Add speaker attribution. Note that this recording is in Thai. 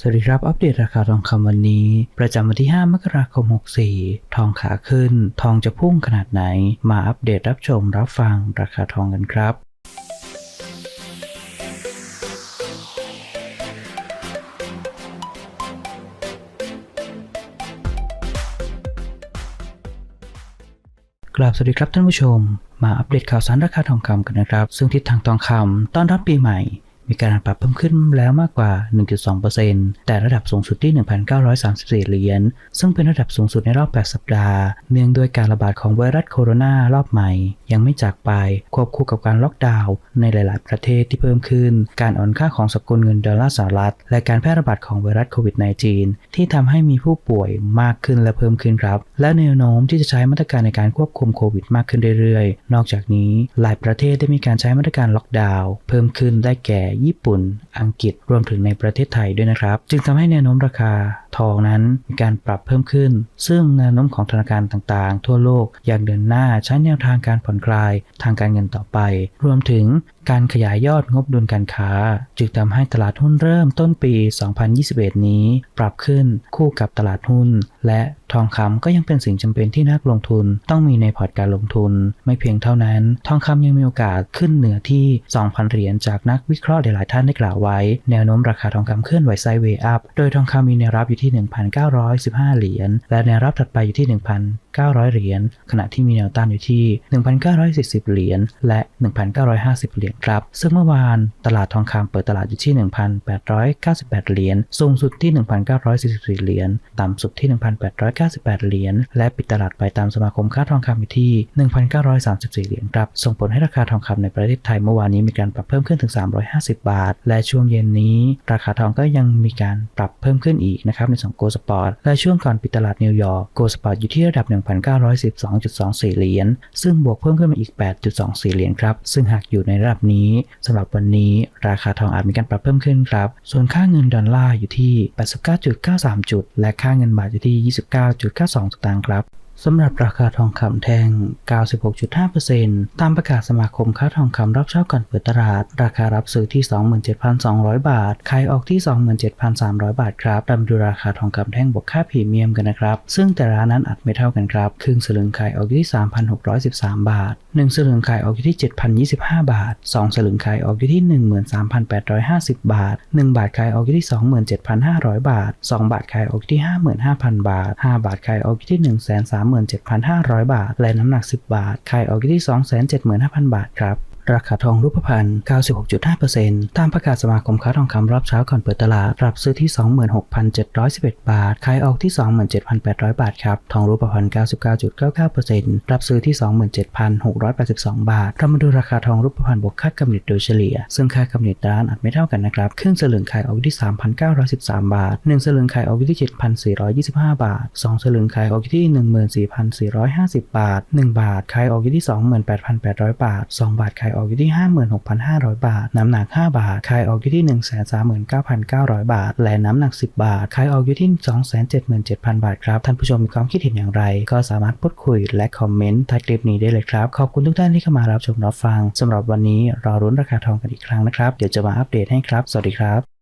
Speaker 1: สวัสดีครับ อัปเดตราคาทองคำวันนี้ ประจำวันที่ 5 มกราคม 64 ทองขาขึ้น ทองจะพุ่งขนาดไหน มาอัปเดตรับชมรับฟังราคาทองกันครับกราบสวัสดีครับท่านผู้ชม มาอัปเดตข่าวสารราคาทองคำกันนะครับ ซึ่งทิศทางทองคำต้อนรับปีใหม่ มีการปรับเพิ่มขึ้นแล้วมากกว่า 1.2%แต่ระดับสูงสุดที่ 1,934 เหรียญ ซึ่งเป็นระดับสูงสุดในรอบ 8 สัปดาห์ เนื่องด้วยการระบาดของไวรัสโคโรนารอบใหม่ ยังไม่จากไป ควบคู่กับการล็อกดาวน์ในหลาย ๆ ประเทศที่เพิ่มขึ้น การอ่อนค่าของสกุลเงินดอลลาร์สหรัฐ และการแพร่ระบาดของไวรัสโควิด -19 ที่ทำให้มีผู้ป่วยมากขึ้นและเพิ่มขึ้นครับ และแนวโน้มที่จะใช้มาตรการในการควบคุมโควิดมากขึ้นเรื่อย ๆ นอกจากนี้ หลายประเทศได้มีการใช้มาตรการล็อกดาวน์เพิ่มขึ้นได้แก่ญี่ปุ่น อังกฤษรวมถึงในประเทศไทยด้วยนะครับ จึงทำให้แนวโน้มราคา ทองนั้นมีการปรับเพิ่มขึ้น ซึ่งแนวโน้มของธนาคารต่างๆ ทั่วโลกยังเดินหน้าใช้แนวทางการผ่อนคลายทางการเงินต่อไป รวมถึงการขยายยอดงบดุลการค้า จึงทำให้ตลาดหุ้นเริ่มต้นปี 2021 นี้ ปรับขึ้นคู่กับตลาดหุ้น และทองคำก็ยังเป็นสิ่งจำเป็นที่นักลงทุนต้องมีในพอร์ตการลงทุน ไม่เพียงเท่านั้น ทองคำยังมีโอกาสขึ้นเหนือที่ 2,000 เหรียญจากนักวิเคราะห์หลายๆท่านได้กล่าวไว้ แนวโน้มราคาทองคำเคลื่อนไหวไซด์เวย์อัพ โดยทองคำมีแนวรับอยู่ที่ที่ 1,915 เหรียญ และแนวรับถัดไปอยู่ที่ 1,900 เหรียญ ขณะที่มีแนวต้านอยู่ที่ 1,940 เหรียญ และ 1,950 เหรียญครับ ซึ่งเมื่อวานตลาดทองคำเปิดตลาดอยู่ที่ 1,898 เหรียญ สูงสุดที่ 1,944 เหรียญ ต่ำสุดที่ 1,898 เหรียญ และปิดตลาดไปตามสมาคมค้าทองคำอยู่ที่ 1,934 เหรียญครับ ส่งผลให้ราคาทองคำในประเทศไทยเมื่อวานนี้มีการปรับเพิ่มขึ้นถึง 350 บาท และช่วงเย็นนี้ ราคาทองก็ยังมีการปรับเพิ่มขึ้นอีกนะครับในส่วนโกลสปอร์ตและช่วงก่อนปิดตลาดนิวยอร์กโกลสปอร์ตอยู่ที่ระดับ1,912.24 เหรียญ ซึ่งบวกเพิ่มขึ้นมาอีก 8.24 เหรียญครับ ซึ่งหากอยู่ในระดับนี้สำหรับวันนี้ราคาทองอาจมีการปรับเพิ่มขึ้นครับ ส่วนค่าเงินดอลลาร์อยู่ที่ 89.93 จุด และค่าเงินบาทอยู่ที่ 29.92สตางค์ครับ สำหรับราคาทองคำแท่ง 96.5%ตามประกาศสมาคมค้าทองคำรับเช่าก่อนเปิดตลาด ราคารับซื้อที่ 27,200 บาท ขายออกที่ 27,300 บาทครับตามดูราคาทองคำแท่งบวกค่าพรีเมียมกันนะครับ ซึ่งแต่ละนั้นอาจไม่เท่ากันครับ ครึ่งสลึงขายออกที่ 3,613 บาท 1 สลึงขายออกที่ 7,025 บาท 2 สลึงขายออกที่ 13,850 บาท 1 บาทขายออกที่ 27,500 บาท 2 บาทขายออกที่ 55,000 บาท 5 บาทขายออกที่ 1 3 37,500 บาท และน้ำหนัก 10 บาท ขายออกที่ 275,000 บาทครับ ราคาทองรูปพรรณ 96.5%ตามประกาศสมาคมค้าทองคำรอบเช้าก่อนเปิดตลาดรับซื้อที่ 26,711 บาท ขายออกที่ 27,800 บาทครับ ทองรูปพรรณ 99.99%รับซื้อที่ 27,682 บาท เรามาดูราคาทองรูปพรรณบวกค่ากำเนิดโดยเฉลี่ย ซึ่งค่ากำเนิดร้านอาจไม่เท่ากันนะครับ ครึ่งสลึงขายออกที่ 3,913 บาท 1 สลึงขายออกที่ 7,425 บาท 2 สลึงขายออกที่ 14,450 บาท 1 บาทขายออกที่ 28,800 บาท 2 บาทขายออกอยู่ที่ 56,500 บาท น้ำหนัก 5 บาท ขายออกอยู่ที่ 139,900 บาท และน้ำหนัก 10 บาท ขายออกอยู่ที่ 277,000 บาทครับ ท่านผู้ชมมีความคิดเห็นอย่างไร ก็สามารถพูดคุยและคอมเมนต์ใต้คลิปนี้ได้เลยครับ ขอบคุณทุกท่านที่เข้ามารับชมรับฟังสำหรับวันนี้รอรุ้นราคาทองกันอีกครั้งนะครับ เดี๋ยวจะมาอัปเดตให้ครับ สวัสดีครับ